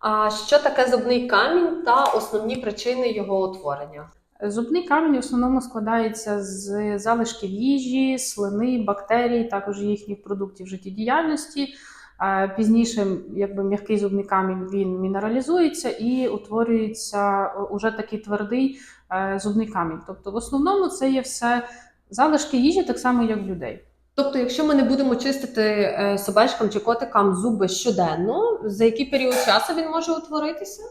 А що таке зубний камінь та основні причини його утворення? Зубний камінь в основному складається з залишків їжі, слини, бактерій, також їхніх продуктів життєдіяльності. Пізніше, якби м'який зубний камінь він мінералізується і утворюється уже такий твердий е, зубний камінь. Тобто, в основному це є все залишки їжі, так само як людей. Тобто, якщо ми не будемо чистити е, собачкам чи котикам зуби щоденно, за який період часу він може утворитися?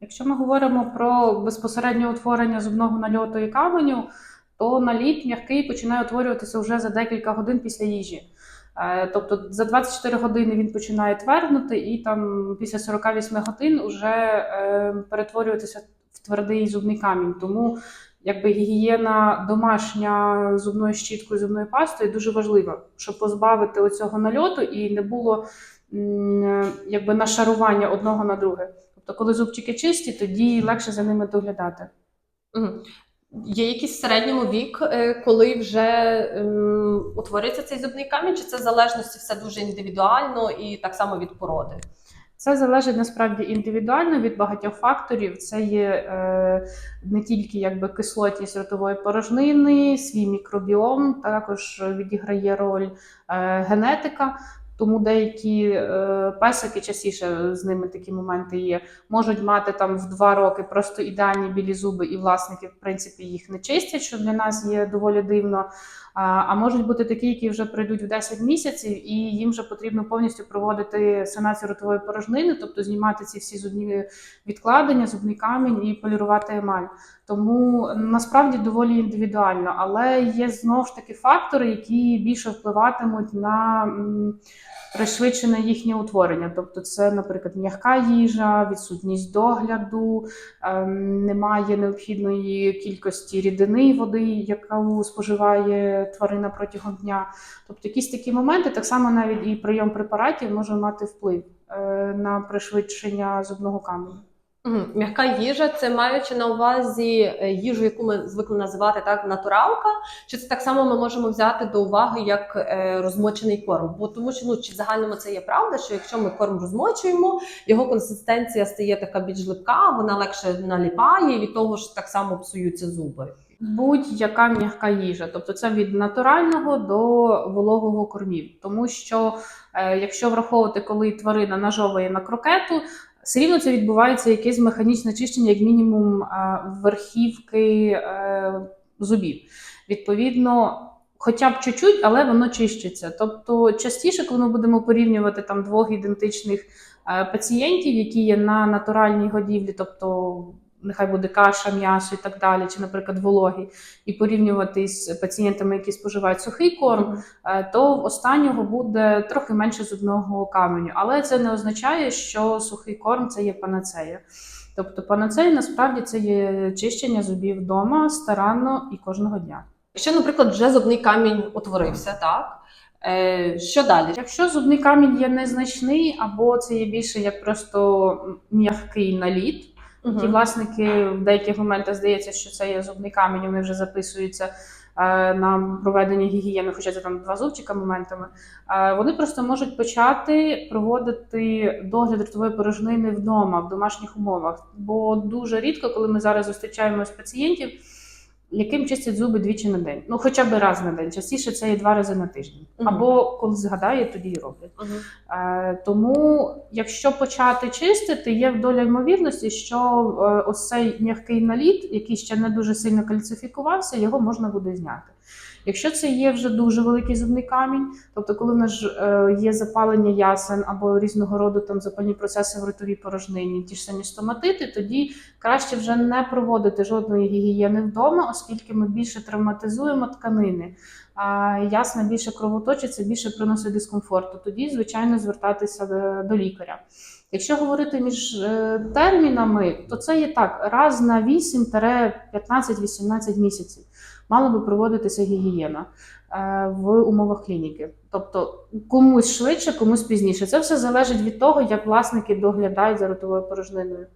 Якщо ми говоримо про безпосереднє утворення зубного нальоту і каменю, то наліт м'який починає утворюватися вже за декілька годин після їжі. Е, Тобто за 24 години він починає тверднути, і там після 48 годин вже е, перетворюватися в твердий зубний камінь. Тому якби гігієна домашня зубною щіткою, зубною пастою дуже важлива, щоб позбавити оцього нальоту і не було якби нашарування одного на друге. Тобто, коли зубчики чисті, тоді легше за ними доглядати. Є якийсь в середньому вік, е, коли вже ем, утвориться цей зубний камінь, чи це в залежності все дуже індивідуально і так само від породи? Це залежить насправді індивідуально від багатьох факторів. Це є е, не тільки якби кислотність ротової порожнини, свій мікробіом, також відіграє роль е, генетика. Тому деякі е, песики частіше з ними такі моменти є. Можуть мати там в два роки просто ідеальні білі зуби, і власники, в принципі, їх не чистять, що для нас є доволі дивно. А, а можуть бути такі, які вже прийдуть в 10 місяців, і їм вже потрібно повністю проводити санацію ротової порожнини, тобто знімати ці всі зубні відкладення, зубний камінь і полірувати емаль. Тому насправді доволі індивідуально, але є знову ж таки фактори, які більше впливатимуть на пришвидшене їхнє утворення. Тобто, це, наприклад, м'яка їжа, відсутність догляду, ем, немає необхідної кількості рідини води, яку споживає тварина протягом дня. Тобто, якісь такі моменти, так само навіть і прийом препаратів може мати вплив е, на пришвидшення зубного каменю. М'яка їжа це маючи на увазі е, їжу, яку ми звикли називати так натуралка, чи це так само ми можемо взяти до уваги як е, розмочений корм? Бо тому що ну чи в загальному це є правда, що якщо ми корм розмочуємо, його консистенція стає така більш липка, вона легше наліпає, і від того ж так само псуються зуби. Будь-яка м'яка їжа, тобто це від натурального до вологого кормів. Тому що е, якщо враховувати, коли тварина нажовує на крокету, все рівно це відбувається якесь механічне чищення, як мінімум, е, верхівки е, зубів. Відповідно, хоча б чуть-чуть, але воно чищиться. Тобто, частіше, коли ми будемо порівнювати там двох ідентичних е, пацієнтів, які є на натуральній годівлі, тобто нехай буде каша, м'ясо і так далі, чи, наприклад, вологі, і порівнювати з пацієнтами, які споживають сухий корм, е, то в останнього буде трохи менше зубного каменю. Але це не означає, що сухий корм це є панацея. Тобто панацея насправді це є чищення зубів вдома старанно і кожного дня. Якщо, наприклад, вже зубний камінь утворився, так е, що далі? Якщо зубний камінь є незначний, або це є більше як просто м'який наліт, Ті власники в деяких моментах здається, що це є зубний камінь, вони вже записуються е, на проведення гігієни, хоча це там два зубчика моментами. Е, вони просто можуть почати проводити догляд ротової порожнини вдома, в домашніх умовах. Бо дуже рідко, коли ми зараз зустрічаємось пацієнтів, яким чистять зуби двічі на день, ну хоча б раз на день. Частіше це є два рази на тиждень. Угу. Або коли згадає, тоді і роблять. Угу. Е, Тому, якщо почати чистити, є доля ймовірності, що е, ось цей м'який наліт, який ще не дуже сильно кальцифікувався, його можна буде зняти. Якщо це є вже дуже великий зубний камінь, тобто коли в нас е, є запалення ясен або різного роду там запальні процеси в ротовій порожнині, ті ж самі стоматити, тоді краще вже не проводити жодної гігієни вдома, оскільки ми більше травматизуємо тканини. А ясна більше кровоточиться, більше приносить дискомфорту. Тоді, звичайно, звертатися до, до лікаря. Якщо говорити між е, термінами, то це є так: раз на 8-15-18 місяців мала би проводитися гігієна е, в умовах клініки. Тобто комусь швидше, комусь пізніше. Це все залежить від того, як власники доглядають за ротовою порожниною.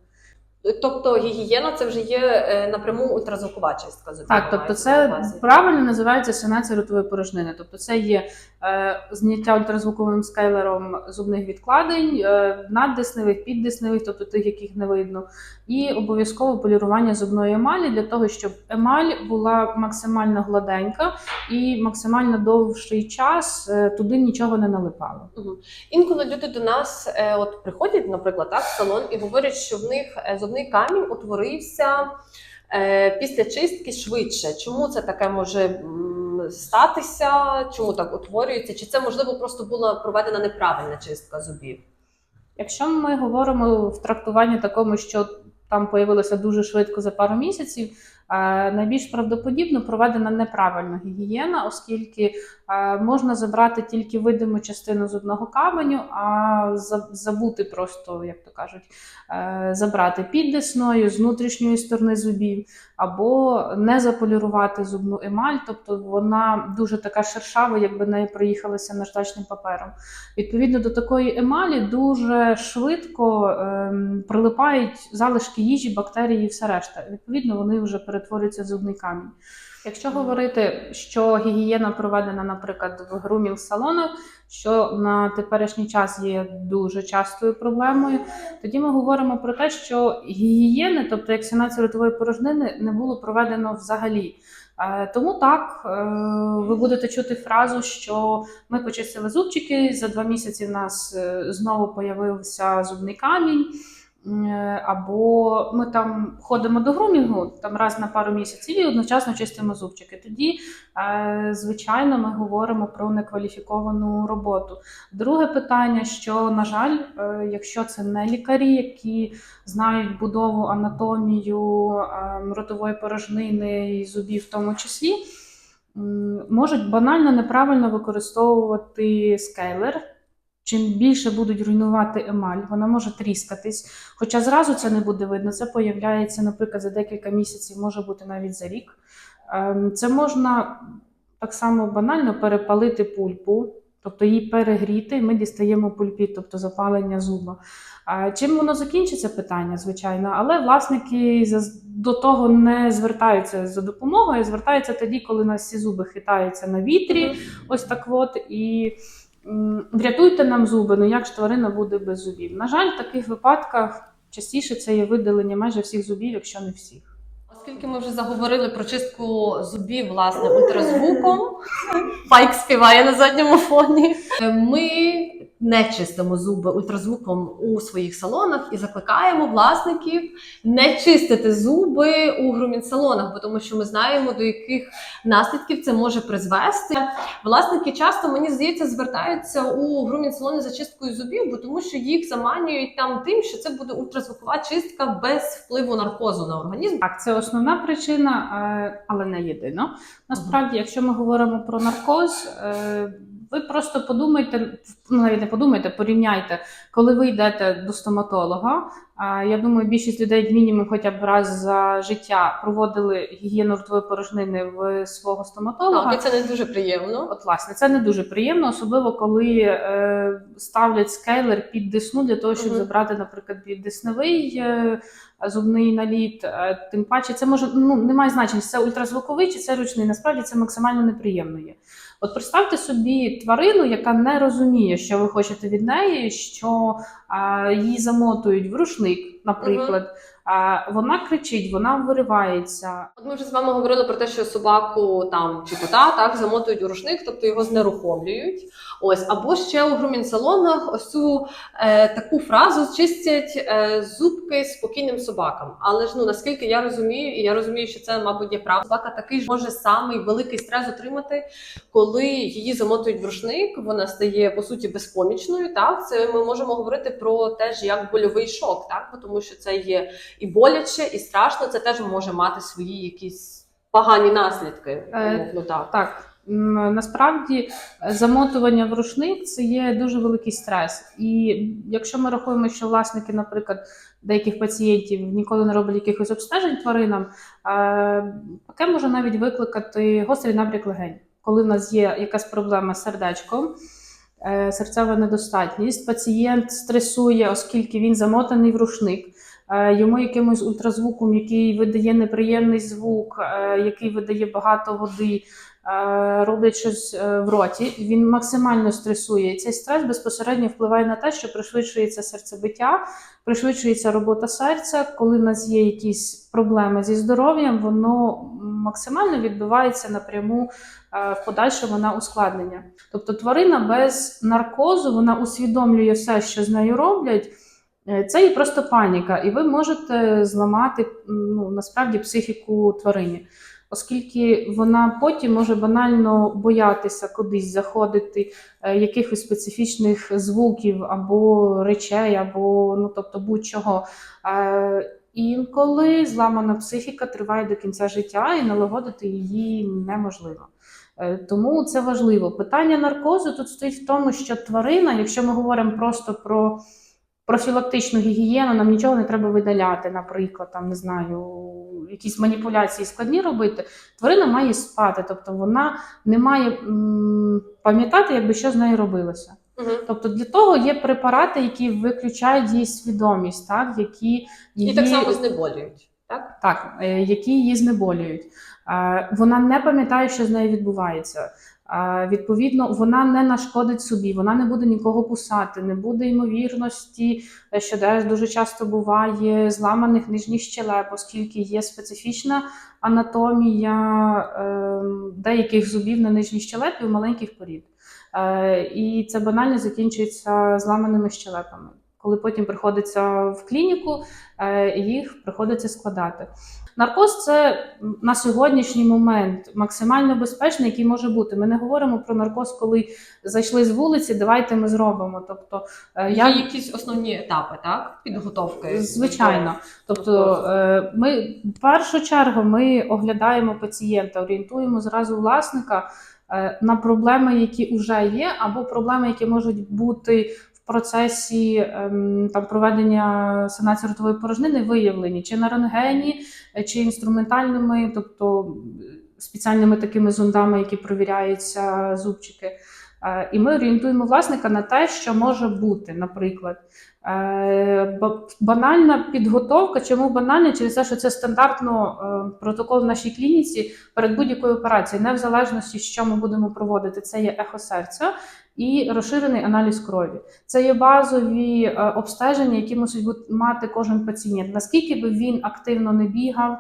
Тобто гігієна це вже є е, напряму ультразвукова зубів. Так, тобто це правильно називається санація ротової порожнини. Тобто це є е, зняття ультразвуковим скейлером зубних відкладень, е, наддисневих, піддисневих, тобто тих, яких не видно, і обов'язково полірування зубної емалі для того, щоб емаль була максимально гладенька і максимально довший час е, туди нічого не налипало. Інколи люди до нас е, от приходять, наприклад, так, в салон і говорять, що в них е, зубний камінь утворився е, після чистки швидше. Чому це таке може статися? Чому так утворюється? Чи це можливо просто була проведена неправильна чистка зубів? Якщо ми говоримо в трактуванні такому, що там появилося дуже швидко за пару місяців, найбільш правдоподібно проведена неправильна гігієна, оскільки е, можна забрати тільки видиму частину зубного каменю, а забути просто, як то кажуть, е, забрати під десною з внутрішньої сторони зубів, або не заполірувати зубну емаль, тобто вона дуже така шершава, якби нею проїхалася наждачним папером. Відповідно до такої емалі дуже швидко ем, прилипають залишки їжі, бактерії і все решта. Відповідно, вони вже перетворюються в зубний камінь. Якщо говорити, що гігієна проведена, наприклад, в грумінг салонах, що на теперішній час є дуже частою проблемою, тоді ми говоримо про те, що гігієни, тобто як санація ротової порожнини, не було проведено взагалі. Е, Тому так, е, ви будете чути фразу, що ми почистили зубчики, за два місяці в нас е, знову появився зубний камінь. Е, Або ми там ходимо до грумінгу там раз на пару місяців і одночасно чистимо зубчики. Тоді, е, звичайно, ми говоримо про некваліфіковану роботу. Друге питання: що, на жаль, е, якщо це не лікарі, які знають будову, анатомію е, ротової порожнини і зубів, в тому числі, можуть банально неправильно використовувати скейлер. Чим більше будуть руйнувати емаль, вона може тріскатись. Хоча зразу це не буде видно. Це появляється, наприклад, за декілька місяців, може бути навіть за рік. Ем, Це можна так само банально перепалити пульпу, тобто її перегріти, і ми дістаємо пульпіт, тобто запалення зуба. Чим воно закінчиться, питання, звичайно, але власники до того не звертаються за допомогою, звертаються тоді, коли у нас всі зуби хитаються на вітрі, ось так от, і врятуйте нам зуби, ну як ж тварина буде без зубів. На жаль, в таких випадках частіше це є видалення майже всіх зубів, якщо не всіх. Оскільки ми вже заговорили про чистку зубів, власне, ультразвуком, Пайк співає на задньому фоні. е, Ми не чистимо зуби ультразвуком у своїх салонах і закликаємо власників не чистити зуби у грумінг-салонах, бо тому що ми знаємо, до яких наслідків це може призвести. Власники часто, мені здається, звертаються у грумінг-салони за чисткою зубів, бо тому що їх заманюють там тим, що це буде ультразвукова чистка без впливу наркозу на організм. Так, це основна причина, е, але не єдина. Насправді, якщо ми говоримо про наркоз, е, ви просто подумайте, ну навіть не подумайте, порівняйте, коли ви йдете до стоматолога. Я думаю, більшість людей мінімум хоча б раз за життя проводили гігієну ротової порожнини в свого стоматолога. І це не дуже приємно. От, власне, це не дуже приємно, особливо коли е, ставлять скейлер під десну для того, щоб Мгм. забрати, наприклад, піддесневий е, зубний наліт. Е, тим паче, це може ну немає значення, це ультразвуковий чи це ручний. Насправді це максимально неприємно є. От представте собі тварину, яка не розуміє, що ви хочете від неї, що а, її замотують в рушник, наприклад. А вона кричить, вона виривається. От ми вже з вами говорили про те, що собаку там чи кота так замотують у рушник, тобто його знерухомлюють. Ось або ще у грумінг-салонах ось цю е, таку фразу чистять е, зубки спокійним собакам. Але ж ну наскільки я розумію, і я розумію, що це, мабуть, є правда. Собака такий ж може самий великий стрес отримати, коли її замотують в рушник. Вона стає по суті безпомічною. Так, це ми можемо говорити про теж як больовий шок, так бо тому що це є і боляче, і страшно. Це теж може мати свої якісь погані наслідки. Е, так. Так, насправді е, замотування в рушник це є дуже великий стрес. І якщо ми рахуємо, що власники, наприклад, деяких пацієнтів ніколи не роблять якихось обстежень тваринам, е, таке може навіть викликати гострий набряк легень, коли в нас є якась проблема з сердечком. Е, Серцева недостатність, пацієнт стресує, оскільки він замотаний в рушник. е, йому якимось ультразвуком, який видає неприємний звук, е, який видає багато води, роблять щось е, в роті, він максимально стресує. Цей стрес безпосередньо впливає на те, що пришвидшується серцебиття, пришвидшується робота серця. Коли в нас є якісь проблеми зі здоров'ям, воно максимально відбувається напряму е, в подальшому на ускладнення. Тобто тварина без наркозу вона усвідомлює все, що з нею роблять. Е, Це і просто паніка, і ви можете зламати ну, насправді психіку тварині, оскільки вона потім може банально боятися кудись заходити е, якихось специфічних звуків або речей, або ну тобто будь-чого. Е, Інколи зламана психіка триває до кінця життя і налагодити її неможливо. Е, Тому це важливо. Питання наркозу тут стоїть в тому, що тварина, якщо ми говоримо просто про профілактичну гігієну, нам нічого не треба видаляти, наприклад, там не знаю, якісь маніпуляції складні робити. Тварина має спати, тобто вона не має пам'ятати, якби що з нею робилося. Угу. Тобто для того є препарати, які виключають її свідомість, так які її І так само знеболюють. Так? так, е, які її знеболюють. Е, Вона не пам'ятає, що з нею відбувається. Відповідно, вона не нашкодить собі, вона не буде нікого кусати, не буде ймовірності, е, що теж дуже часто буває зламаних нижніх щелеп, оскільки є специфічна анатомія е, деяких зубів на нижній щелепі у маленьких порід. Е, І це банально закінчується зламаними щелепами. Коли потім приходиться в клініку, е, їх приходиться складати. Наркоз це на сьогоднішній момент максимально безпечний, який може бути. Ми не говоримо про наркоз, коли зайшли з вулиці, давайте ми зробимо. Тобто, е, Є я якісь основні етапи, так? Підготовки. Звичайно. Тобто, е, ми в першу чергу ми оглядаємо пацієнта, орієнтуємо зразу власника е, на проблеми, які вже є, або проблеми, які можуть бути процесі ем, там проведення санації ротової порожнини, виявлені чи на рентгені, е, чи інструментальними, тобто спеціальними такими зондами, які провіряються зубчики. Е, І ми орієнтуємо власника на те, що може бути, наприклад. Е, Банальна підготовка. Чому банальна? Через те, що це стандартно протокол в нашій клініці перед будь-якою операцією, не в залежності, що ми будемо проводити. Це є ехо серця і розширений аналіз крові. Це є базові е, обстеження, які мусить мати кожен пацієнт. Наскільки би він активно не бігав,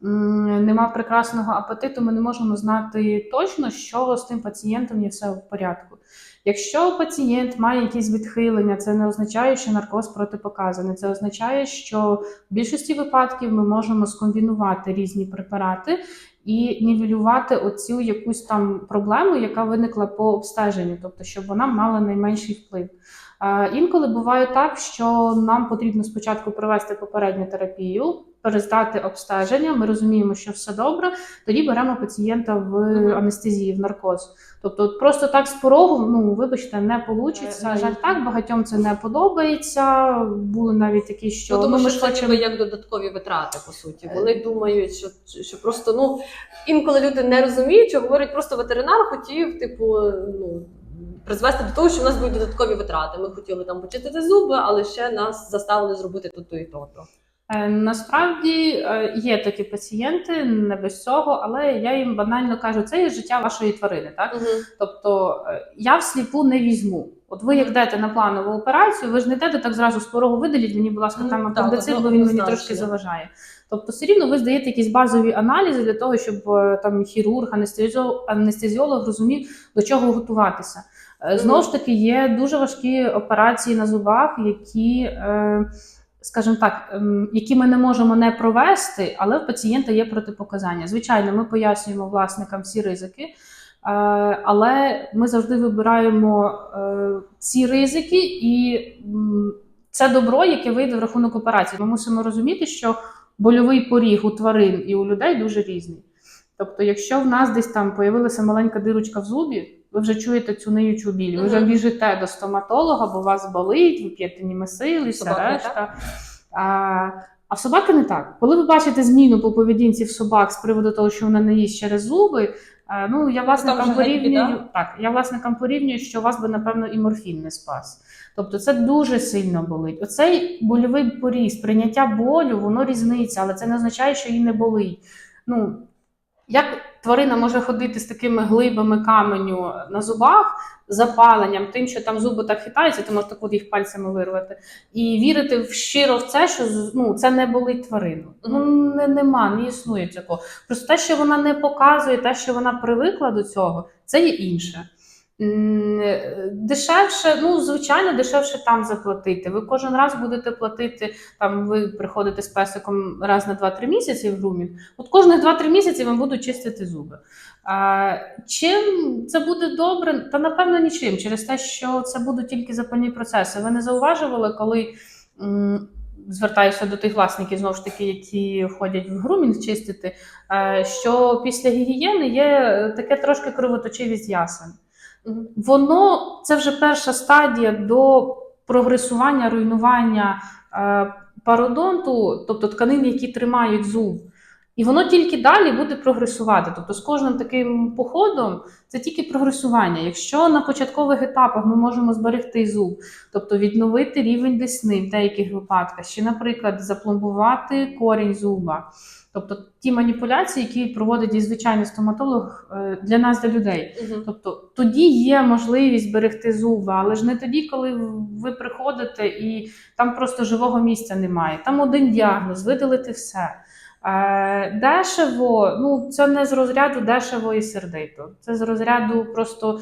не мав прекрасного апетиту, ми не можемо знати точно, що з тим пацієнтом є все в порядку. Якщо пацієнт має якісь відхилення, це не означає, що наркоз протипоказаний. Це означає, що в більшості випадків ми можемо скомбінувати різні препарати і нівелювати оцю якусь там проблему, яка виникла по обстеженню, тобто щоб вона мала найменший вплив. Е, Інколи буває так, що нам потрібно спочатку провести попередню терапію, перездати обстеження. Ми розуміємо, що все добре. Тоді беремо пацієнта в анестезії, в наркоз. Тобто, просто так з порогу, ну вибачте, не вийде. Е, На жаль, так багатьом це не подобається. Були навіть такі, що Ну, тому ну, ми що хочемо. як додаткові витрати, по суті. Вони думають, що, що просто ну інколи люди не розуміють, що говорять, просто ветеринар хотів, типу, ну. Призвести до того, що в нас будуть додаткові витрати. Ми хотіли там почистити зуби, але ще нас заставили зробити то, то і то. Е, Насправді е, є такі пацієнти, не без цього, але я їм банально кажу, це є життя вашої тварини. Так тобто е, я всліпу не візьму. От ви як йдете на планову операцію, ви ж не йдете так зразу з порогу видаліть мені, будь ласка, там апендицит, бо він мені трошки заважає. Тобто, все рівно ви здаєте якісь базові аналізи для того, щоб е, там хірург, анестезіолог, анестезіолог розумів, до чого готуватися. Е, Знову ж таки, є дуже важкі операції на зубах, які, е, скажімо так, ем, які ми не можемо не провести, але в пацієнта є протипоказання. Звичайно, ми пояснюємо власникам всі ризики. Але ми завжди вибираємо ці ризики, і це добро, яке вийде в рахунок операції. Ми мусимо розуміти, що больовий поріг у тварин і у людей дуже різний. Тобто, якщо в нас десь там появилася маленька дирочка в зубі, ви вже чуєте цю ниючу біль, ви вже біжите до стоматолога, бо у вас болить, ви п'єте німесили, решта. А, а в собаки не так. Коли ви бачите зміну по поведінці в собак з приводу того, що вона не їсть через зуби, Ну, я власникам Там порівнюю, так, я власникам порівнюю, що у вас би, напевно, і морфін не спас. Тобто це дуже сильно болить. Оцей больовий поріз, прийняття болю, воно різниця, але це не означає, що їй не болить. Ну, як тварина може ходити з такими глибами каменю на зубах, запаленням, тим, що там зуби так хитаються, ти можеш так от їх пальцями вирвати, і вірити в- щиро в це, що ну, це не болить тварину. Ну не, нема, не існує цього. Просто те, що вона не показує, те, що вона привикла до цього, це є інше. Е, Дешевше, ну звичайно, дешевше там заплатити. Ви кожен раз будете платити. Там ви приходите з песиком раз на 2-3 місяці в грумінг. От кожних 2-3 місяці вам будуть чистити зуби. А, чим це буде добре? Та напевно нічим, через те, що це будуть тільки запальні процеси. Ви не зауважували, коли звертаюся до тих власників, знову ж таки, які ходять в грумінг чистити, е, що після гігієни є е, таке трошки кровоточивість ясен. Воно це вже перша стадія до прогресування, руйнування е, пародонту, тобто тканин, які тримають зуб. І воно тільки далі буде прогресувати. Тобто з кожним таким походом це тільки прогресування. Якщо на початкових етапах ми можемо зберегти зуб, тобто відновити рівень десни в деяких випадках, чи, наприклад, запломбувати корінь зуба. Тобто ті маніпуляції, які проводить і звичайний стоматолог е, для нас, для людей. Мгм. Тобто тоді є можливість берегти зуби, але ж не тоді, коли ви приходите і там просто живого місця немає. Там один діагноз, видалити все. Е, Дешево, ну це не з розряду дешево і сердито. Це з розряду просто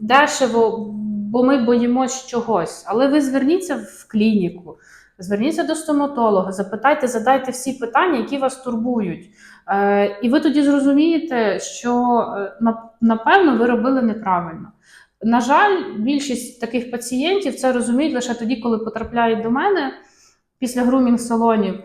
дешево, бо ми боїмось чогось. Але ви зверніться в клініку, зверніться до стоматолога, запитайте, задайте всі питання, які вас турбують. Е, і ви тоді зрозумієте, що е, напевно ви робили неправильно. На жаль, більшість таких пацієнтів це розуміють лише тоді, коли потрапляють до мене після грумінг-салонів.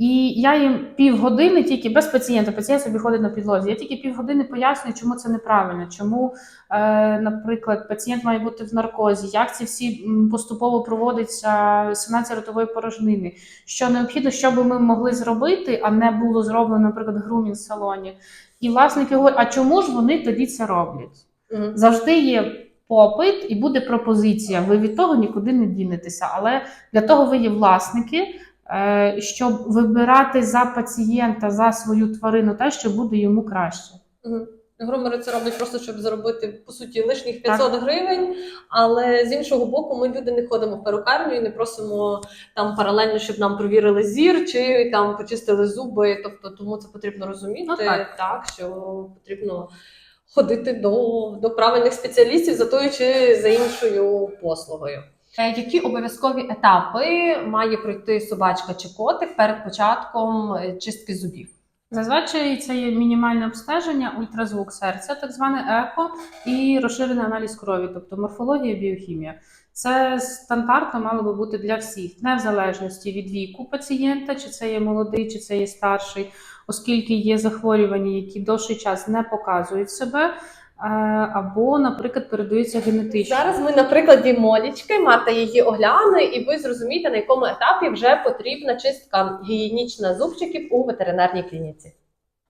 І я їм півгодини тільки без пацієнта, пацієнт собі ходить на підлозі. Я тільки півгодини пояснюю, чому це неправильно, чому, е, наприклад, пацієнт має бути в наркозі, як ці всі поступово проводиться санація ротової порожнини, що необхідно, що би ми могли зробити, а не було зроблено, наприклад, в грумінг-салоні. І власники говорять, а чому ж вони тоді це роблять? Мгм. завжди є попит і буде пропозиція. Ви від того нікуди не дінетеся. Але для того ви є власники, щоб вибирати за пацієнта, за свою тварину те, що буде йому краще. Мгм. Грумери це роблять просто, щоб заробити по суті лишніх Так. гривень. Але з іншого боку, ми люди не ходимо в перукарню і не просимо там паралельно, щоб нам провірили зір чи там почистили зуби. Тобто, тому це потрібно розуміти, Ну, так. так що потрібно ходити до, до правильних спеціалістів за тою чи за іншою послугою. Е, Які обов'язкові етапи має пройти собачка чи котик перед початком е, чистки зубів? Зазвичай це є мінімальне обстеження, ультразвук серця, так зване ехо, і розширений аналіз крові, тобто морфологія, біохімія. Це стандартно мало би бути для всіх, не в залежності від віку пацієнта, чи це є молодий, чи це є старший, оскільки є захворювання, які довший час не показують себе, або, наприклад, передаються генетично. Зараз ми на прикладі Молічки, Марта її огляне, і ви зрозумієте, на якому етапі вже потрібна чистка гігієнічна зубчиків у ветеринарній клініці.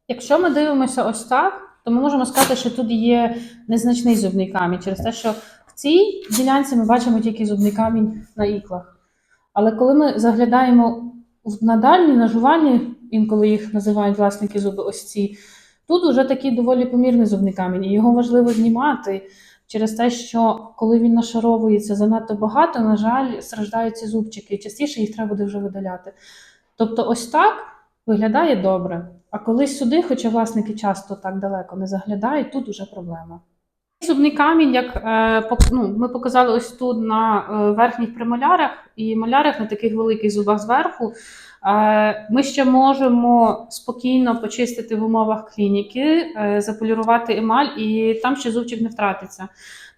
Якщо ми дивимося ось так, то ми можемо сказати, що тут є незначний зубний камінь через те, що в цій ділянці ми бачимо тільки зубний камінь на іклах. Але коли ми заглядаємо в надальні нажувальні, інколи їх називають власники зуби, ось ці, тут вже такий доволі помірний зубний камінь, і його важливо знімати через те, що коли він нашаровується занадто багато, на жаль, страждають ці зубчики, і частіше їх треба буде вже видаляти. Тобто, ось так виглядає добре. А коли сюди, хоча власники часто так далеко не заглядають, тут уже проблема. Зубний камінь, як е, ну, ми показали ось тут на е, верхніх премолярах і малярах на таких великих зубах зверху. Е, ми ще можемо спокійно почистити в умовах клініки, е, заполірувати емаль, і там ще зубчик не втратиться.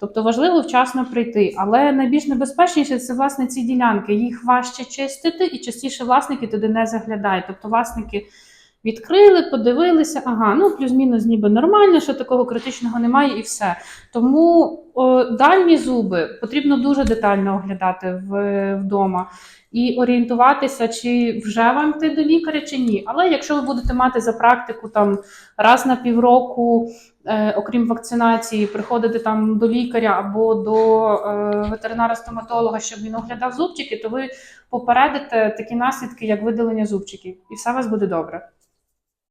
Тобто важливо вчасно прийти. Але найбільш небезпечніше це власне ці ділянки. Їх важче чистити, і частіше власники туди не заглядають. Тобто власники Відкрили, подивилися, ага, ну плюс-мінус ніби нормально, що такого критичного немає, і все. Тому о, дальні зуби потрібно дуже детально оглядати в, вдома і орієнтуватися, чи вже вам йти до лікаря, чи ні. Але якщо ви будете мати за практику там раз на півроку, е, окрім вакцинації, приходити там до лікаря або до е, ветеринара-стоматолога, щоб він оглядав зубчики, то ви попередите такі наслідки, як видалення зубчиків, і все у вас буде добре.